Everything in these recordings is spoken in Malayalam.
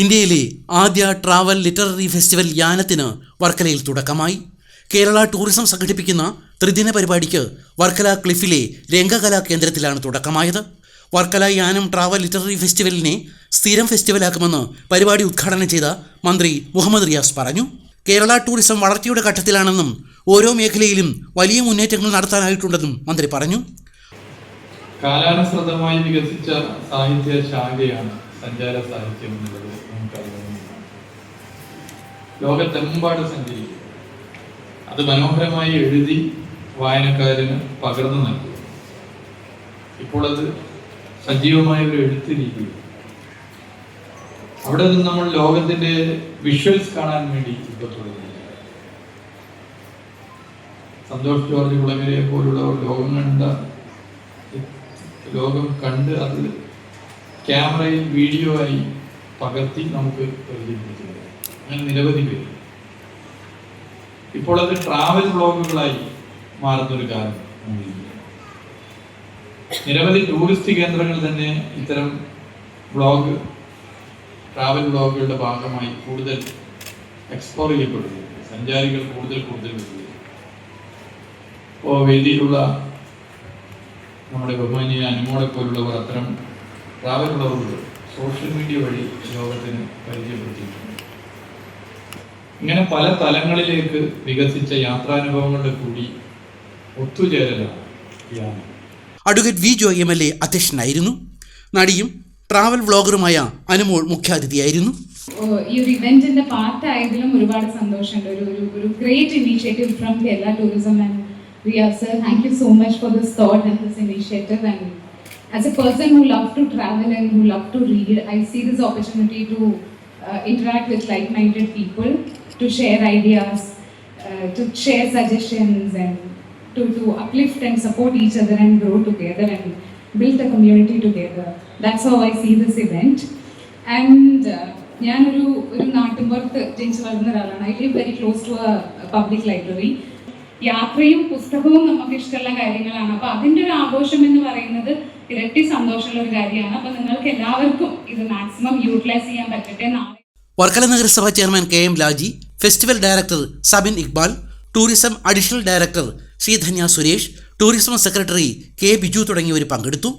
ഇന്ത്യയിലെ ആദ്യ ട്രാവൽ ലിറ്റററി ഫെസ്റ്റിവൽ യാനത്തിന് വർക്കലയിൽ തുടക്കമായി. കേരള ടൂറിസം സംഘടിപ്പിക്കുന്ന ത്രിദിന പരിപാടിക്ക് വർക്കല ക്ലിഫിലെ രംഗകലാ കേന്ദ്രത്തിലാണ് തുടക്കമായത്. വർക്കല യാനം ട്രാവൽ ലിറ്റററി ഫെസ്റ്റിവലിനെ സ്ഥിരം ഫെസ്റ്റിവലാക്കുമെന്ന് പരിപാടി ഉദ്ഘാടനം ചെയ്ത മന്ത്രി മുഹമ്മദ് റിയാസ് പറഞ്ഞു. കേരള ടൂറിസം വളർച്ചയുടെ ഘട്ടത്തിലാണെന്നും ഓരോ മേഖലയിലും വലിയ മുന്നേറ്റങ്ങൾ നടത്താനായിട്ടുണ്ടെന്നും മന്ത്രി പറഞ്ഞു. കാലാനുസൃതമായി വികസിച്ച സാഹിത്യ ശാഖയാണ് സഞ്ചാര സാഹിത്യം എന്നുള്ളത് നമുക്കറിയാവുന്നതാണ്. ലോകത്തെമ്പാട് സഞ്ചരിക്കുക അത് മനോഹരമായി എഴുതി വായനക്കാരന് പകർന്നു നൽകുക ഇപ്പോൾ അത് സജീവമായ ഒരു എഴുത്ത് രീതി അവിടെ നിന്ന് നമ്മൾ ലോകത്തിന്റെ വിഷ്വൽസ് കാണാൻ വേണ്ടി ഇപ്പൊ തുടങ്ങി സന്തോഷ് ജോർജ് കുളങ്ങരയെ പോലുള്ളവർ ലോകം കണ്ട ലോകം കണ്ട് അത് ക്യാമറയിൽ വീഡിയോ ആയി പകർത്തി നമുക്ക് പരിചയപ്പെടുത്തുന്നത് അങ്ങനെ നിരവധി പേര്. ഇപ്പോൾ അത് ട്രാവൽ ബ്ലോഗുകളായി മാറുന്നൊരു കാലം. നിരവധി ടൂറിസ്റ്റ് കേന്ദ്രങ്ങൾ തന്നെ ഇത്തരം ബ്ലോഗ് ട്രാവൽ ബ്ലോഗുകളുടെ ഭാഗമായി കൂടുതൽ എക്സ്പ്ലോർ ചെയ്യപ്പെടുന്നു. സഞ്ചാരികൾ കൂടുതൽ കൂടുതൽ വരുന്നു. ഇപ്പോൾ വേദിയിലുള്ള നമ്മുടെ ബഹുമാനിയ അനുമോളെ പോലുള്ളവർ അത്തരം ബ്ലോഗുകൾ സോഷ്യൽ മീഡിയ വഴി ലോകത്തിന് പരിചയപ്പെടുത്തിയിട്ടുണ്ട്. ഇങ്ങനെ പല തലങ്ങളിലേക്ക് വികസിച്ച യാത്രാനുഭവങ്ങളുടെ കൂടി ഒത്തുചേരലാണ് advocate V Joy M L A അധ്യക്ഷനായിരുന്നു. നടിയും ട്രാവൽ വ്ളോഗറുമായ അനുമോൾ മുഖ്യാതിഥിയായിരുന്നു. ഈ ഒരു ഇവന്റിന്റെ പാർട്ട് ആയതിലും ഒരുപാട് സന്തോഷമുണ്ട്. ഒരു ഒരു ഒരു great initiative from Kerala tourism and Riya sir thank you so much for this thought and this initiative and As a person who love to travel and who love to read I see this opportunity to interact with like-minded people to share ideas uh, to share suggestions and to, to uplift and support each other and grow together and build a community together. That's how I see this event. And uh, ഞാനൊരു ഒരു നാട്ടിൻപുറത്ത് ജനിച്ചു വളർന്ന ഒരാളാണ് I live very close to a public library യാത്രയും പുസ്തകവും നമുക്ക് ഇഷ്ടമുള്ള കാര്യങ്ങളാണ്. അപ്പൊ അതിന്റെ ഒരു ആഘോഷം എന്ന് പറയുന്നത് ഇരട്ടി സന്തോഷമുള്ള ഒരു കാര്യമാണ്. അപ്പൊ നിങ്ങൾക്ക് എല്ലാവർക്കും ഇത് മാക്സിമം യൂട്ടിലൈസ് ചെയ്യാൻ പറ്റട്ടെ നാളെ വർക്കല നഗരസഭ chairman K M Laji festival director Sabin Iqbal tourism additional director Sreedhanya Suresh tourism secretary K Biju തുടങ്ങിയവർ പങ്കെടുത്തു.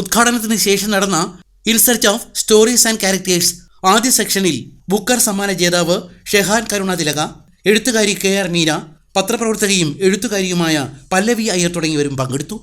ഉദ്ഘാടനത്തിന് ശേഷം നടന്ന in search of stories and characters ആദ്യ സെക്ഷനിൽ ബുക്കർ സമ്മാന ജേതാവ് ഷെഹാൻ കരുണ തിലക എഴുത്തുകാരി കെ ആർ മീര പത്രപ്രവർത്തകയും എഴുത്തുകാരിയുമായ പല്ലവി അയ്യർ തുടങ്ങിയവരും പങ്കെടുത്തു.